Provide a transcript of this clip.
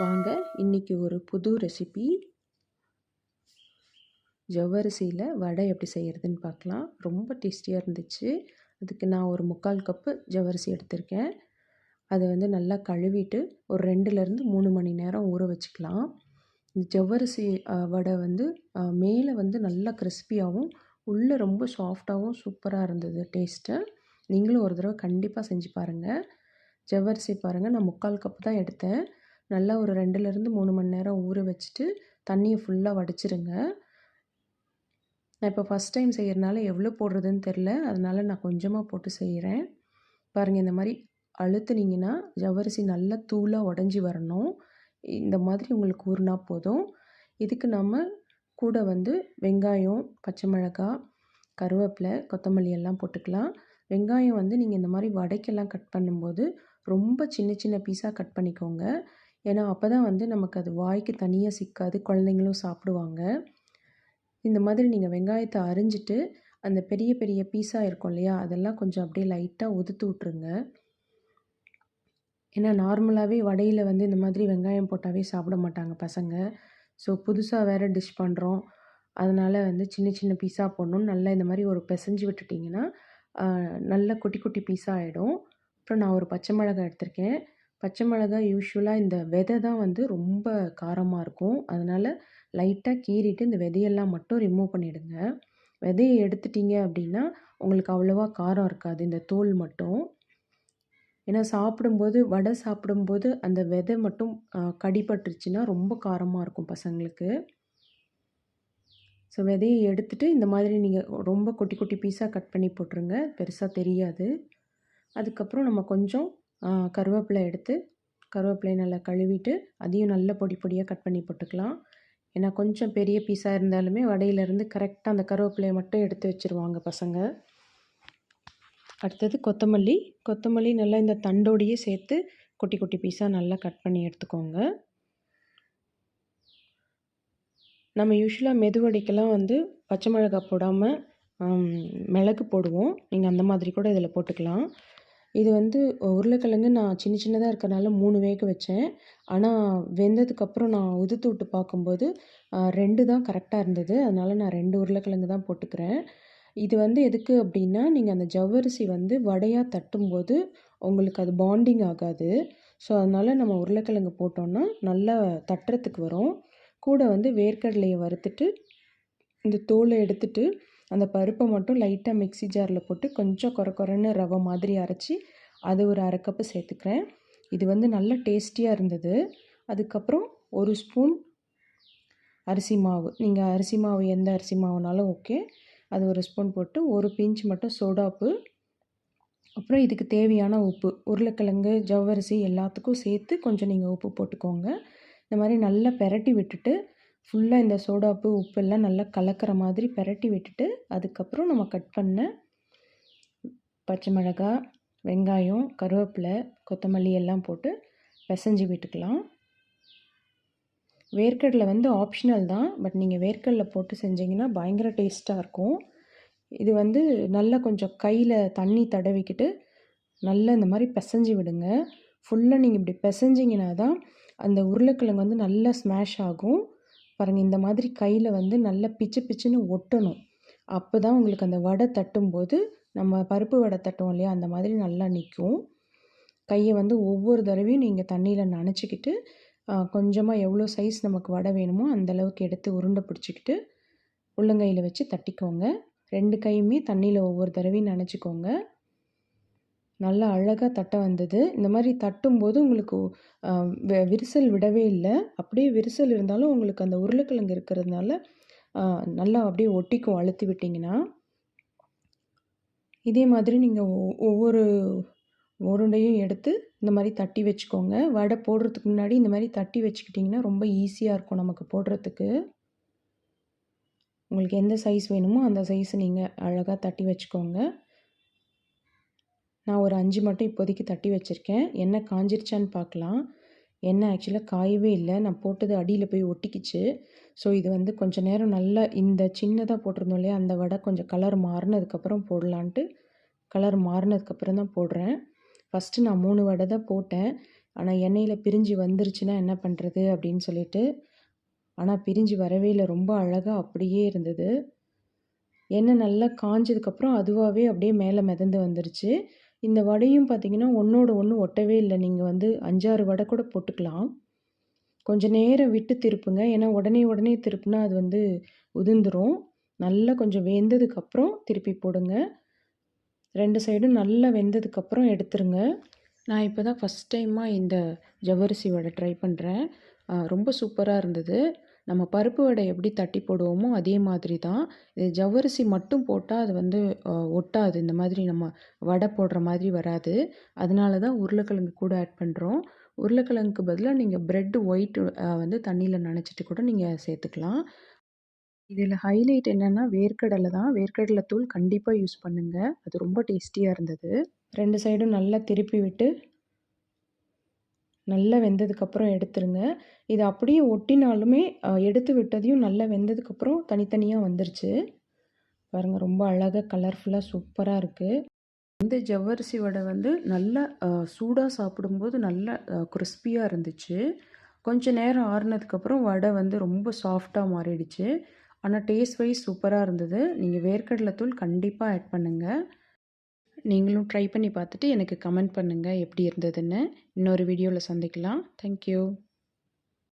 வாங்க. இன்றைக்கி ஒரு புது ரெசிபி ஜவ்வரிசியில் வடை எப்படி செய்கிறதுன்னு பார்க்கலாம். ரொம்ப டேஸ்டியாக இருந்துச்சு. அதுக்கு நான் ஒரு முக்கால் கப்பு ஜவ்வரிசி எடுத்திருக்கேன். அதை வந்து நல்லா கழுவிட்டு ஒரு ரெண்டுலேருந்து மூணு மணி நேரம் ஊற வச்சுக்கலாம். இந்த ஜவ்வரிசி வடை வந்து மேலே வந்து நல்லா கிறிஸ்பியாகவும் உள்ளே ரொம்ப சாஃப்டாகவும் சூப்பராக இருந்தது டேஸ்ட்டு நீங்களும் ஒரு தடவை கண்டிப்பாக செஞ்சு பாருங்கள் ஜவ்வரிசி பாருங்கள் நான் முக்கால் கப்பு தான் எடுத்தேன். நல்லா ஒரு ரெண்டுலேருந்து மூணு மணி நேரம் ஊற வச்சுட்டு தண்ணியை ஃபுல்லாக வடிச்சிருங்க. நான் இப்போ ஃபஸ்ட் டைம் செய்கிறனால எவ்வளோ போடுறதுன்னு தெரில அதனால் நான் கொஞ்சமாக போட்டு செய்கிறேன் பாருங்கள் இந்த மாதிரி அழுத்துனீங்கன்னா ஜவ்வரிசி நல்லா தூளாக உடஞ்சி வரணும். இந்த மாதிரி உங்களுக்கு ஊறினா போதும். இதுக்கு நம்ம கூட வந்து வெங்காயம் பச்சை மிளகாய் கருவேப்பிலை கொத்தமல்லி எல்லாம் போட்டுக்கலாம். வெங்காயம் வந்து நீங்கள் இந்த மாதிரி வடைக்கெல்லாம் கட் பண்ணும்போது ரொம்ப சின்ன சின்ன பீஸாக கட் பண்ணிக்கோங்க. ஏன்னா அப்போ தான் வந்து நமக்கு அது வாய்க்கு தனியாக சிக்காது குழந்தைங்களும் சாப்பிடுவாங்க. இந்த மாதிரி நீங்கள் வெங்காயத்தை அரிஞ்சிட்டு அந்த பெரிய பெரிய பீஸாக இருக்கும் இல்லையா? அதெல்லாம் கொஞ்சம் அப்படியே லைட்டாக ஒதுத்து விட்ருங்க ஏன்னா நார்மலாகவே வடையில் வந்து இந்த மாதிரி வெங்காயம் போட்டாவே சாப்பிட மாட்டாங்க பசங்க. ஸோ புதுசாக வேறு டிஷ் பண்ணுறோம் அதனால் வந்து சின்ன சின்ன பீஸாக போடணும் நல்லா இந்த மாதிரி ஒரு பிசைஞ்சு விட்டுட்டிங்கன்னா நல்ல குட்டி குட்டி பீஸாக ஆகிடும் அப்புறம் நான் ஒரு பச்சை மிளகாய் எடுத்திருக்கேன். பச்சை மிளகாய் யூஸ்வலாக இந்த விதை தான் வந்து ரொம்ப காரமாக இருக்கும். அதனால் லைட்டாக கீறிட்டு இந்த விதையெல்லாம் மட்டும் ரிமூவ் பண்ணிவிடுங்க விதையை எடுத்துட்டிங்க அப்படின்னா உங்களுக்கு அவ்வளோவா காரம் இருக்காது. இந்த தோல் மட்டும். ஏன்னா சாப்பிடும்போது வடை சாப்பிடும்போது அந்த விதை மட்டும் கடிபட்டுருச்சுன்னா ரொம்ப காரமாக இருக்கும் பசங்களுக்கு. ஸோ விதையை எடுத்துகிட்டு இந்த மாதிரி நீங்கள் ரொம்ப குட்டி குட்டி பீஸாக கட் பண்ணி போட்டுருங்க. பெருசாக தெரியாது. அதுக்கப்புறம் நம்ம கொஞ்சம் கருவேப்பிலை எடுத்து கருவேப்பிலையை நல்லா கழுவிட்டு அதையும் நல்ல பொடி பொடியாக கட் பண்ணி போட்டுக்கலாம். ஏன்னா கொஞ்சம் பெரிய பீஸாக இருந்தாலுமே வடையிலேருந்து கரெக்டாக அந்த கருவேப்பிலையை மட்டும் எடுத்து வச்சுருவாங்க பசங்க. அடுத்தது கொத்தமல்லி. கொத்தமல்லி நல்லா இந்த தண்டோடையே சேர்த்து குட்டி குட்டி பீஸாக நல்லா கட் பண்ணி எடுத்துக்கோங்க. நம்ம யூஸ்வலாக மெதுவடைக்கெல்லாம் வந்து பச்சை மிளகாய் போடாமல் மிளகு போடுவோம். நீங்கள் அந்த மாதிரி கூட இதில் போட்டுக்கலாம். இது வந்து உருளைக்கிழங்கு நான் சின்ன சின்னதாக இருக்கிறனால மூணு வேக வச்சேன். ஆனால் வெந்ததுக்கப்புறம் நான் உதுத்து விட்டு பார்க்கும்போது ரெண்டு தான் கரெக்டாக இருந்தது. அதனால் நான் ரெண்டு உருளைக்கிழங்கு தான் போட்டுக்கிறேன். இது வந்து எதுக்கு அப்படின்னா நீங்கள் அந்த ஜவ்வரிசி வந்து வடையாக தட்டும்போது உங்களுக்கு அது பாண்டிங் ஆகாது. ஸோ அதனால் நம்ம உருளைக்கிழங்கு போட்டோன்னா நல்லா தட்டுறதுக்கு வரும். கூட வந்து வேர்க்கடலையை வறுத்துட்டு இந்த தோலை எடுத்துட்டு அந்த பருப்பை மட்டும் லைட்டாக மிக்சி ஜாரில் போட்டு கொஞ்சம் குறை குறைன்னு ரவை மாதிரி அரைச்சி அது ஒரு அரை கப்பு சேர்த்துக்கிறேன். இது வந்து நல்ல டேஸ்டியாக இருந்தது. அதுக்கப்புறம் ஒரு ஸ்பூன் அரிசி மாவு. நீங்கள் அரிசி மாவு எந்த அரிசி மாவுனாலும் ஓகே அது ஒரு ஸ்பூன் போட்டு ஒரு பிஞ்ச் மட்டும் சோடாப்பு அப்புறம் இதுக்கு தேவையான உப்பு. உருளைக்கிழங்கு ஜவ்வரிசி எல்லாத்துக்கும் சேர்த்து கொஞ்சம் நீங்கள் உப்பு போட்டுக்கோங்க. இந்த மாதிரி நல்லா பெரட்டி விட்டுட்டு ஃபுல்லாக இந்த சோடாப்பு உப்பெல்லாம் நல்லா கலக்கிற மாதிரி பெரட்டி விட்டுட்டு அதுக்கப்புறம் நம்ம கட் பண்ண பச்சை மிளகாய் வெங்காயம் கருவேப்பிலை கொத்தமல்லி எல்லாம் போட்டு பிசைஞ்சு விட்டுக்கலாம். வேர்க்கடலை வந்து ஆப்ஷனல் தான் பட் நீங்கள் வேர்க்கடலை போட்டு செஞ்சிங்கன்னா பயங்கர டேஸ்ட்டாக இருக்கும். இது வந்து நல்லா கொஞ்சம் கையில் தண்ணி தடவிக்கிட்டு நல்லா இந்த மாதிரி பிசைஞ்சு விடுங்க. ஃபுல்லாக நீங்கள் இப்படி பிசைஞ்சிங்கன்னா தான் அந்த உருளைக்கிழங்கு வந்து நல்லா ஸ்மாஷ் ஆகும். பாருங்கள் இந்த மாதிரி கையில் வந்து நல்லா பிச்சு பிச்சுன்னு ஒட்டணும். அப்போ தான் உங்களுக்கு அந்த வடை தட்டும்போது நம்ம பருப்பு வடை தட்டுவோம் இல்லையா அந்த மாதிரி நல்லா நிற்கும் கையை வந்து ஒவ்வொரு தடவையும் நீங்கள் தண்ணியில் நனைச்சிக்கிட்டு கொஞ்சமாக எவ்வளோ சைஸ் நமக்கு வடை வேணுமோ அந்தளவுக்கு எடுத்து உருண்டை பிடிச்சிக்கிட்டு உள்ளங்கையில் வச்சு தட்டிக்கோங்க. ரெண்டு கையுமே தண்ணியில் ஒவ்வொரு தடவையும் நினச்சிக்கோங்க. நல்லா அழகாக தட்ட வந்தது. இந்த மாதிரி தட்டும்போது உங்களுக்கு விரிசல் விடவே இல்லை. அப்படியே விரிசல் இருந்தாலும் உங்களுக்கு அந்த உருளைக்கிழங்கு இருக்கிறதுனால நல்லா அப்படியே ஒட்டிக்கும் அழுத்தி விட்டிங்கன்னா. இதே மாதிரி நீங்கள் ஒவ்வொரு உருண்டையும் எடுத்து இந்த மாதிரி தட்டி வச்சுக்கோங்க. வடை போடுறதுக்கு முன்னாடி இந்த மாதிரி தட்டி வச்சுக்கிட்டிங்கன்னா ரொம்ப ஈஸியாக இருக்கும் நமக்கு போடுறதுக்கு. உங்களுக்கு எந்த சைஸ் வேணுமோ அந்த சைஸ் நீங்கள் அழகாக தட்டி வச்சுக்கோங்க. நான் ஒரு அஞ்சு மட்டும் இப்போதைக்கு தட்டி வச்சுருக்கேன். எண்ணெய் காஞ்சிருச்சான்னு பார்க்கலாம். எண்ணெய் ஆக்சுவலாக காயவே இல்லை. நான் போட்டது அடியில் போய் ஒட்டிக்கிச்சு. ஸோ இது வந்து கொஞ்சம் நேரம் நல்லா இந்த சின்னதாக போட்டிருந்தோம் இல்லையா? அந்த வடை கொஞ்சம் கலர் மாறினதுக்கப்புறம் போடலான்ட்டு கலர் மாறினதுக்கப்புறம் தான் போடுறேன். ஃபஸ்ட்டு நான் மூணு வடை தான் போட்டேன். ஆனால் எண்ணெயில் பிரிஞ்சு வந்துருச்சுன்னா என்ன பண்ணுறது அப்படின்னு சொல்லிட்டு ஆனால் பிரிஞ்சு வரவே இல்லை. ரொம்ப அழகாக அப்படியே இருந்தது. எண்ணெய் நல்லா காஞ்சதுக்கப்புறம் அதுவாகவே அப்படியே மேலே மிதந்து வந்துருச்சு. இந்த வடையும் பார்த்திங்கன்னா ஒன்றோட ஒன்று ஒட்டவே இல்லை. நீங்கள் வந்து அஞ்சாறு வடை கூட போட்டுக்கலாம். கொஞ்சம் நேரம் விட்டு திருப்புங்க. ஏன்னா உடனே உடனே திருப்புனா அது வந்து உதிர்ந்துடும் நல்லா கொஞ்சம் வெந்ததுக்கப்புறம் திருப்பி போடுங்க. ரெண்டு சைடும் நல்லா வெந்ததுக்கப்புறம் எடுத்துருங்க. நான் இப்போ தான் ஃபஸ்ட் டைமாக இந்த ஜவ்வரிசி வடை ட்ரை பண்ணுறேன் ரொம்ப சூப்பராக இருந்தது. நம்ம பருப்பு வடை எப்படி தட்டி போடுவோமோ அதே மாதிரி தான். இது ஜவ்வரிசி மட்டும் போட்டால் அது வந்து ஒட்டாது. இந்த மாதிரி நம்ம வடை போடுற மாதிரி வராது. அதனால தான் உருளைக்கிழங்கு கூட ஆட் பண்ணுறோம் உருளைக்கிழங்குக்கு பதிலாக நீங்கள் ப்ரெட் ஒயிட் வந்து தண்ணியில் நனைச்சிட்டு கூட நீங்கள் சேர்த்துக்கலாம். இதில் ஹைலைட் என்னென்னா வேர்க்கடலை தான். வேர்க்கடலை தூள் கண்டிப்பாக யூஸ் பண்ணுங்கள் அது ரொம்ப டேஸ்டியாக இருந்தது. ரெண்டு சைடும் நல்லா திருப்பி விட்டு நல்லா வெந்ததுக்கப்புறம் எடுத்துருங்க. இது அப்படியே ஒட்டினாலுமே எடுத்து விட்டதையும் நல்லா வெந்ததுக்கப்புறம் தனித்தனியாக வந்துருச்சு. பாருங்கள் ரொம்ப அழகாக கலர்ஃபுல்லாக சூப்பராக இருக்குது இந்த ஜவ்வரிசி வடை வந்து நல்லா சூடாக சாப்பிடும்போது நல்லா கிறிஸ்பியாக இருந்துச்சு. கொஞ்சம் நேரம் ஆறுனதுக்கப்புறம் வடை வந்து ரொம்ப சாஃப்டாக மாறிடுச்சு. ஆனால் டேஸ்ட் வைஸ் சூப்பராக இருந்தது. நீங்கள் வேர்க்கடலை தூள் கண்டிப்பாக ஆட் பண்ணுங்கள் நீங்களும் ட்ரை பண்ணி பார்த்துட்டு எனக்கு கமெண்ட் பண்ணுங்கள் எப்படி இருந்ததுன்னு. இன்னொரு வீடியோவில் சந்திக்கலாம். தேங்க்யூ